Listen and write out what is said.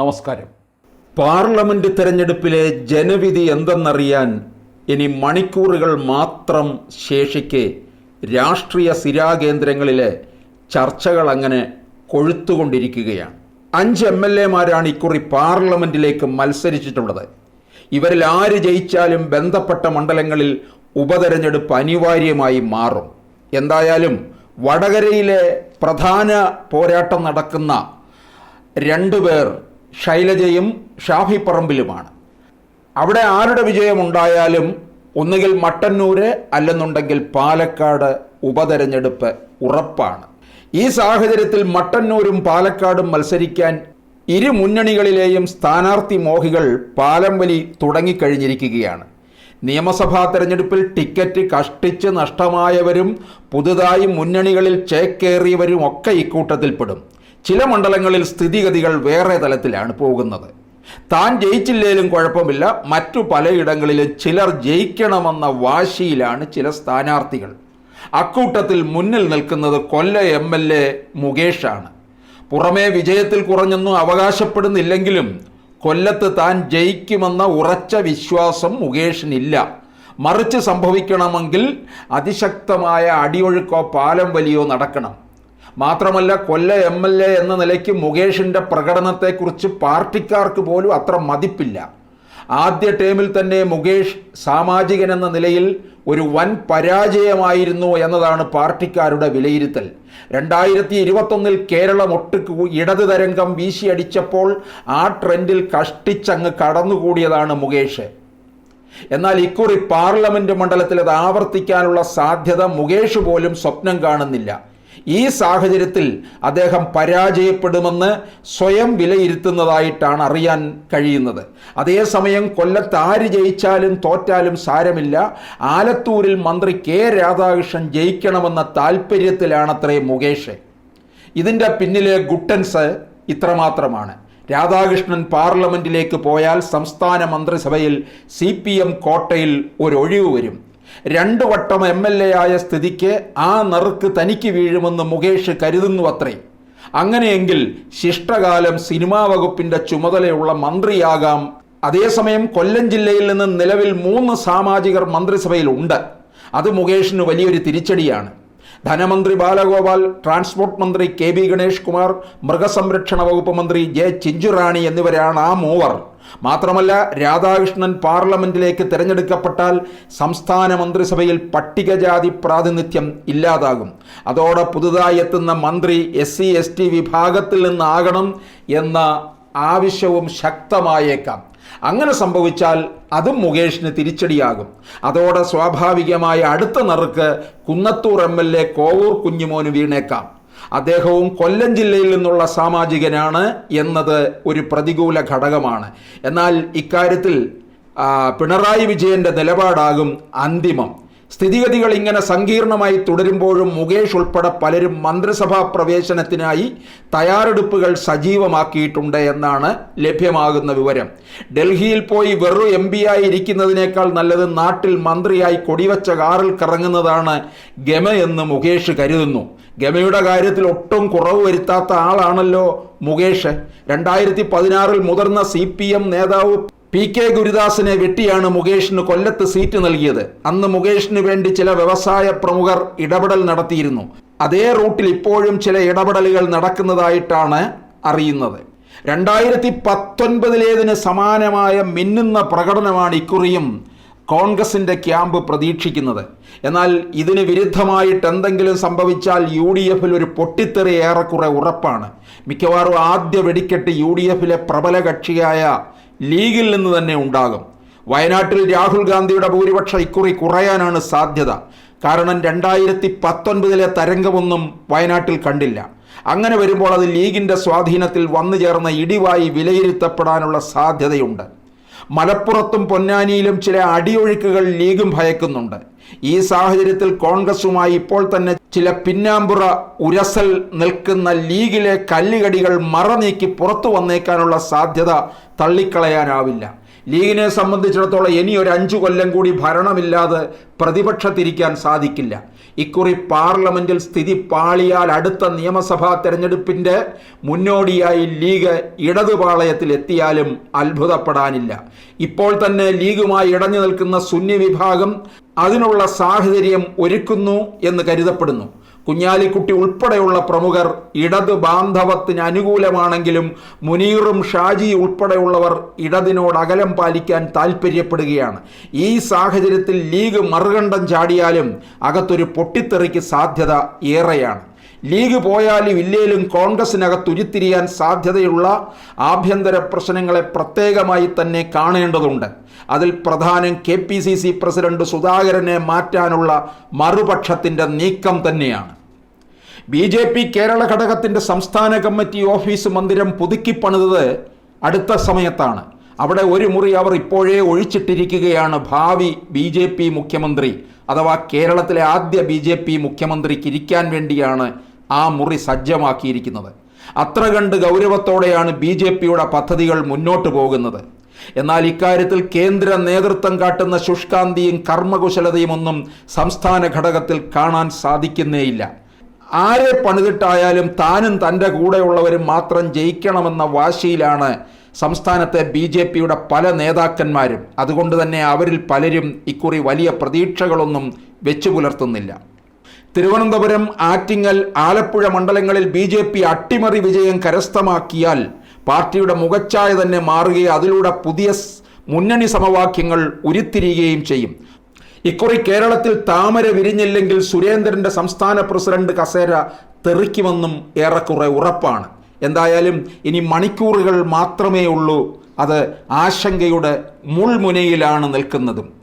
നമസ്കാരം. പാർലമെന്റ് തെരഞ്ഞെടുപ്പിലെ ജനവിധി എന്തെന്നറിയാൻ ഇനി മണിക്കൂറുകൾ മാത്രം ശേഷിക്കെ രാഷ്ട്രീയ സ്ഥിരാകേന്ദ്രങ്ങളിലെ ചർച്ചകൾ അങ്ങനെ കൊഴുത്തുകൊണ്ടിരിക്കുകയാണ്. അഞ്ച് എം എൽ എമാരാണ് ഇക്കുറി പാർലമെന്റിലേക്ക് മത്സരിച്ചിട്ടുള്ളത്. ഇവരിൽ ആര് ജയിച്ചാലും ബന്ധപ്പെട്ട മണ്ഡലങ്ങളിൽ ഉപതെരഞ്ഞെടുപ്പ് അനിവാര്യമായി മാറും. എന്തായാലും വടകരയിലെ പ്രധാന പോരാട്ടം നടക്കുന്ന രണ്ടുപേർ ശൈലജയും ഷാഫി പറമ്പിലുമാണ് അവിടെ ആരുടെ വിജയമുണ്ടായാലും ഒന്നുകിൽ മട്ടന്നൂര് അല്ലെന്നുണ്ടെങ്കിൽ പാലക്കാട് ഉപതെരഞ്ഞെടുപ്പ് ഉറപ്പാണ്. ഈ സാഹചര്യത്തിൽ മട്ടന്നൂരും പാലക്കാടും മത്സരിക്കാൻ ഇരു മുന്നണികളിലെയും സ്ഥാനാർത്ഥി മോഹികൾ പാലം വലി തുടങ്ങിക്കഴിഞ്ഞിരിക്കുകയാണ്. നിയമസഭാ തെരഞ്ഞെടുപ്പിൽ ടിക്കറ്റ് കഷ്ടിച്ച് നഷ്ടമായവരും പുതുതായി മുന്നണികളിൽ ചേക്കേറിയവരും ഒക്കെ ഇക്കൂട്ടത്തിൽപ്പെടും. ചില മണ്ഡലങ്ങളിൽ സ്ഥിതിഗതികൾ വേറെ തലത്തിലാണ് പോകുന്നത്. താൻ ജയിച്ചില്ലേലും കുഴപ്പമില്ല. മറ്റു പലയിടങ്ങളിലും ചിലർ ജയിക്കണമെന്ന വാശിയിലാണ് ചില സ്ഥാനാർത്ഥികൾ. അക്കൂട്ടത്തിൽ മുന്നിൽ നിൽക്കുന്നത് കൊല്ല എം എൽ എ മുകേഷാണ്. പുറമേ വിജയത്തിൽ കുറഞ്ഞൊന്നും അവകാശപ്പെടുന്നില്ലെങ്കിലും കൊല്ലത്ത് താൻ ജയിക്കുമെന്ന ഉറച്ച വിശ്വാസം മുകേഷിനില്ല. മറിച്ച് സംഭവിക്കണമെങ്കിൽ അതിശക്തമായ അടിയൊഴുക്കോ പാലം വലിയോ നടക്കണം. മാത്രമല്ല കൊല്ല എം എൽ എ എന്ന നിലയ്ക്ക് മുകേഷിന്റെ പ്രകടനത്തെക്കുറിച്ച് പാർട്ടിക്കാർക്ക് പോലും അത്ര മതിപ്പില്ല. ആദ്യ ടേമിൽ തന്നെ മുകേഷ് സാമാജികൻ എന്ന നിലയിൽ ഒരു വൻ പരാജയമായിരുന്നു എന്നതാണ് പാർട്ടിക്കാരുടെ വിലയിരുത്തൽ. രണ്ടായിരത്തി ഇരുപത്തൊന്നിൽ കേരളം ഒട്ടുക്ക് ഇടത് തരംഗം വീശിയടിച്ചപ്പോൾ ആ ട്രെൻഡിൽ കഷ്ടിച്ചങ്ങ് കടന്നുകൂടിയതാണ് മുകേഷ്. എന്നാൽ ഇക്കുറി പാർലമെന്റ് മണ്ഡലത്തിൽ അത് ആവർത്തിക്കാനുള്ള സാധ്യത മുകേഷ് പോലും സ്വപ്നം കാണുന്നില്ല. ഈ സാഹചര്യത്തിൽ അദ്ദേഹം പരാജയപ്പെടുമെന്ന് സ്വയം വിലയിരുത്തുന്നതായിട്ടാണ് അറിയാൻ കഴിയുന്നത്. അതേസമയം കൊല്ലത്ത് ആര് ജയിച്ചാലും തോറ്റാലും സാരമില്ല. ആലത്തൂരിൽ മന്ത്രി കെ രാധാകൃഷ്ണൻ ജയിക്കണമെന്ന താല്പര്യത്തിലാണത്രേ മുകേഷ്. ഇതിന്റെ പിന്നിലെ ഗുട്ടൻസ് ഇത്രമാത്രമാണ്. രാധാകൃഷ്ണൻ പാർലമെന്റിലേക്ക് പോയാൽ സംസ്ഥാന മന്ത്രിസഭയിൽ സി പി എം കോട്ടയിൽ ഒരു ഒഴിവ് വരും. രണ്ടു വട്ടം എം എൽ എ ആയ സ്ഥിതിക്ക് ആ നറുക്ക് തനിക്ക് വീഴുമെന്ന് മുകേഷ് കരുതുന്നു അത്രേ. അങ്ങനെയെങ്കിൽ ശിഷ്ടകാലം സിനിമാ വകുപ്പിന്റെ ചുമതലയുള്ള മന്ത്രിയാകാം. അതേസമയം കൊല്ലം ജില്ലയിൽ നിന്ന് നിലവിൽ മൂന്ന് സാമാജികർ മന്ത്രിസഭയിലുണ്ട്. അത് മുകേഷിന് വലിയൊരു തിരിച്ചടിയാണ്. ധനമന്ത്രി ബാലഗോപാൽ ട്രാൻസ്പോർട്ട് മന്ത്രി കെ ബി ഗണേഷ് കുമാർ മൃഗസംരക്ഷണ വകുപ്പ് മന്ത്രി ജെ ചിഞ്ചുറാണി എന്നിവരാണ് ആ മൂവർ. മാത്രമല്ല രാധാകൃഷ്ണൻ പാർലമെന്റിലേക്ക് തിരഞ്ഞെടുക്കപ്പെട്ടാൽ സംസ്ഥാന മന്ത്രിസഭയിൽ പട്ടികജാതി പ്രാതിനിധ്യം ഇല്ലാതാകും. അതോടെ പുതുതായി എത്തുന്ന മന്ത്രി എസ് സി എസ് ടി വിഭാഗത്തിൽ നിന്നാകണം എന്ന ആവശ്യവും ശക്തമായേക്കാം. അങ്ങനെ സംഭവിച്ചാൽ അതും മുകേഷിന് തിരിച്ചടിയാകും. അതോടെ സ്വാഭാവികമായ അടുത്ത നറുക്ക് Kunnathur M L A Kovoor Kunjumon വീണേക്കാം. അദ്ദേഹവും കൊല്ലം ജില്ലയിൽ നിന്നുള്ള സാമാജികനാണ് എന്നത് ഒരു പ്രതികൂല ഘടകമാണ്. എന്നാൽ ഇക്കാര്യത്തിൽ പിണറായി വിജയന്റെ നിലപാടാകും അന്തിമം. സ്ഥിതിഗതികൾ ഇങ്ങനെ സങ്കീർണമായി തുടരുമ്പോഴും മുകേഷ് ഉൾപ്പെടെ പലരും മന്ത്രിസഭാ പ്രവേശനത്തിനായി തയ്യാറെടുപ്പുകൾ സജീവമാക്കിയിട്ടുണ്ട് എന്നാണ് ലഭ്യമാകുന്ന വിവരം. ഡൽഹിയിൽ പോയി വെറു എം ആയി ഇരിക്കുന്നതിനേക്കാൾ നല്ലത് നാട്ടിൽ മന്ത്രിയായി കൊടിവച്ച കാറിൽ കറങ്ങുന്നതാണ് ഗമ എന്ന് മുകേഷ് കരുതുന്നു. ഗമയുടെ കാര്യത്തിൽ ഒട്ടും കുറവ് വരുത്താത്ത ആളാണല്ലോ മുകേഷ്. രണ്ടായിരത്തി പതിനാറിൽ മുതിർന്ന സി പി എം നേതാവ് പി കെ ഗുരുദാസിനെ വെട്ടിയാണ് മുകേഷിന് കൊല്ലത്ത് സീറ്റ് നൽകിയത്. അന്ന് മുകേഷിന് വേണ്ടി ചില വ്യവസായ പ്രമുഖർ ഇടപെടൽ നടത്തിയിരുന്നു. അതേ റൂട്ടിൽ ഇപ്പോഴും ചില ഇടപെടലുകൾ നടക്കുന്നതായിട്ടാണ് അറിയുന്നത്. രണ്ടായിരത്തി പത്തൊൻപതിലേതിന് സമാനമായ മിന്നുന്ന പ്രകടനമാണ് ഇക്കുറിയും കോൺഗ്രസിന്റെ ക്യാമ്പ് പ്രതീക്ഷിക്കുന്നത്. എന്നാൽ ഇതിന് വിരുദ്ധമായിട്ട് എന്തെങ്കിലും സംഭവിച്ചാൽ യു ഡി എഫിൽ ഒരു പൊട്ടിത്തെറി ഏറെക്കുറെ ഉറപ്പാണ്. മിക്കവാറും ആദ്യ വെടിക്കെട്ട് യു ഡി എഫിലെ പ്രബല കക്ഷിയായ ലീഗിൽ നിന്ന് തന്നെ ഉണ്ടാകും. വയനാട്ടിൽ രാഹുൽ ഗാന്ധിയുടെ ഭൂരിപക്ഷം ഇക്കുറി കുറയാനാണ് സാധ്യത. കാരണം രണ്ടായിരത്തി പത്തൊൻപതിലെ തരംഗമൊന്നും വയനാട്ടിൽ കണ്ടില്ല. അങ്ങനെ വരുമ്പോൾ അത് ലീഗിന്റെ സ്വാധീനത്തിൽ വന്നു ചേർന്ന ഇടിവായി വിലയിരുത്തപ്പെടാനുള്ള സാധ്യതയുണ്ട്. മലപ്പുറത്തും പൊന്നാനിയിലും ചില അടിയൊഴുക്കുകൾ ലീഗും ഭയക്കുന്നുണ്ട്. ഈ സാഹചര്യത്തിൽ കോൺഗ്രസുമായി ഇപ്പോൾ തന്നെ ചില പിന്നാമ്പുറ ഉരസൽ നിൽക്കുന്ന ലീഗിലെ കല്ലുകടികൾ മറനീക്കി പുറത്തു വന്നേക്കാനുള്ള സാധ്യത തള്ളിക്കളയാനാവില്ല. ലീഗിനെ സംബന്ധിച്ചിടത്തോളം ഇനി ഒരു അഞ്ചു കൊല്ലം കൂടി ഭരണമില്ലാതെ പ്രതിപക്ഷത്തിരിക്കാൻ സാധിക്കില്ല. ഇക്കുറി പാർലമെന്റിൽ സ്ഥിതി പാളിയാൽ അടുത്ത നിയമസഭാ തെരഞ്ഞെടുപ്പിന്റെ മുന്നോടിയായി ലീഗ് ഇടതുപാളയത്തിൽ എത്തിയാലും അത്ഭുതപ്പെടാനില്ല. ഇപ്പോൾ തന്നെ ലീഗുമായി ഇടഞ്ഞു നിൽക്കുന്ന സുന്നി വിഭാഗം അതിനുള്ള സാഹചര്യം ഒരുക്കുന്നു എന്ന് കരുതപ്പെടുന്നു. കുഞ്ഞാലിക്കുട്ടി ഉൾപ്പെടെയുള്ള പ്രമുഖർ ഇടത് ബാന്ധവത്തിന് അനുകൂലമാണെങ്കിലും മുനീറും ഷാജി ഉൾപ്പെടെയുള്ളവർ ഇടതിനോട് അകലം പാലിക്കാൻ താൽപ്പര്യപ്പെടുകയാണ് ഈ സാഹചര്യത്തിൽ ലീഗ് മറുകണ്ഠം ചാടിയാലും അകത്തൊരു പൊട്ടിത്തെറിക്ക് സാധ്യത ഏറെയാണ്. ലീഗ് പോയാലും ഇല്ലേലും കോൺഗ്രസിനകത്ത് ഉരുത്തിരിയാൻ സാധ്യതയുള്ള ആഭ്യന്തര പ്രശ്നങ്ങളെ പ്രത്യേകമായി തന്നെ കാണേണ്ടതുണ്ട്. അതിൽ പ്രധാനം K P C C president സുധാകരനെ മാറ്റാനുള്ള മറുപക്ഷത്തിന്റെ നീക്കം തന്നെയാണ്. ബി ജെ പി കേരള ഘടകത്തിന്റെ സംസ്ഥാന കമ്മിറ്റി ഓഫീസ് മന്ദിരം പുതുക്കിപ്പണിതത് അടുത്ത സമയത്താണ്. അവിടെ ഒരു മുറി അവർ ഇപ്പോഴേ ഒഴിച്ചിട്ടിരിക്കുകയാണ് ഭാവി ബി ജെ പി മുഖ്യമന്ത്രി. അഥവാ കേരളത്തിലെ ആദ്യ ബി ജെ പി മുഖ്യമന്ത്രിക്ക് ഇരിക്കാൻ വേണ്ടിയാണ് ആ മുറി സജ്ജമാക്കിയിരിക്കുന്നത്. അത്ര കണ്ട് ഗൗരവത്തോടെയാണ് ബി ജെ പിയുടെ പദ്ധതികൾ മുന്നോട്ട് പോകുന്നത്. എന്നാൽ ഇക്കാര്യത്തിൽ കേന്ദ്ര നേതൃത്വം കാട്ടുന്ന ശുഷ്കാന്തിയും കർമ്മകുശലതയും ഒന്നും സംസ്ഥാന ഘടകത്തിൽ കാണാൻ സാധിക്കുന്നേയില്ല. ആരെ പണിതിട്ടായാലും താനും തന്റെ കൂടെയുള്ളവരും മാത്രം ജയിക്കണമെന്ന വാശിയിലാണ് സംസ്ഥാനത്തെ ബി ജെ പിയുടെ പല നേതാക്കന്മാരും. അതുകൊണ്ട് തന്നെ അവരിൽ പലരും ഇക്കുറി വലിയ പ്രതീക്ഷകളൊന്നും വെച്ചു പുലർത്തുന്നില്ല. തിരുവനന്തപുരം ആറ്റിങ്ങൽ ആലപ്പുഴ മണ്ഡലങ്ങളിൽ ബി ജെ പി അട്ടിമറി വിജയം കരസ്ഥമാക്കിയാൽ പാർട്ടിയുടെ മുഖച്ഛായ തന്നെ മാറുകയും അതിലൂടെ പുതിയ മുന്നണി സമവാക്യങ്ങൾ ഉരുത്തിരിയുകയും ചെയ്യും. ഇക്കുറി കേരളത്തിൽ താമര വിരിഞ്ഞില്ലെങ്കിൽ സുരേന്ദ്രന്റെ സംസ്ഥാന പ്രസിഡന്റ് കസേര തെറിക്കുമെന്നും ഏറെക്കുറെ ഉറപ്പാണ്. എന്തായാലും ഇനി മണിക്കൂറുകൾ മാത്രമേ ഉള്ളൂ. അത് ആശങ്കയുടെ മുൾമുനയിലാണ് നിൽക്കുന്നതും.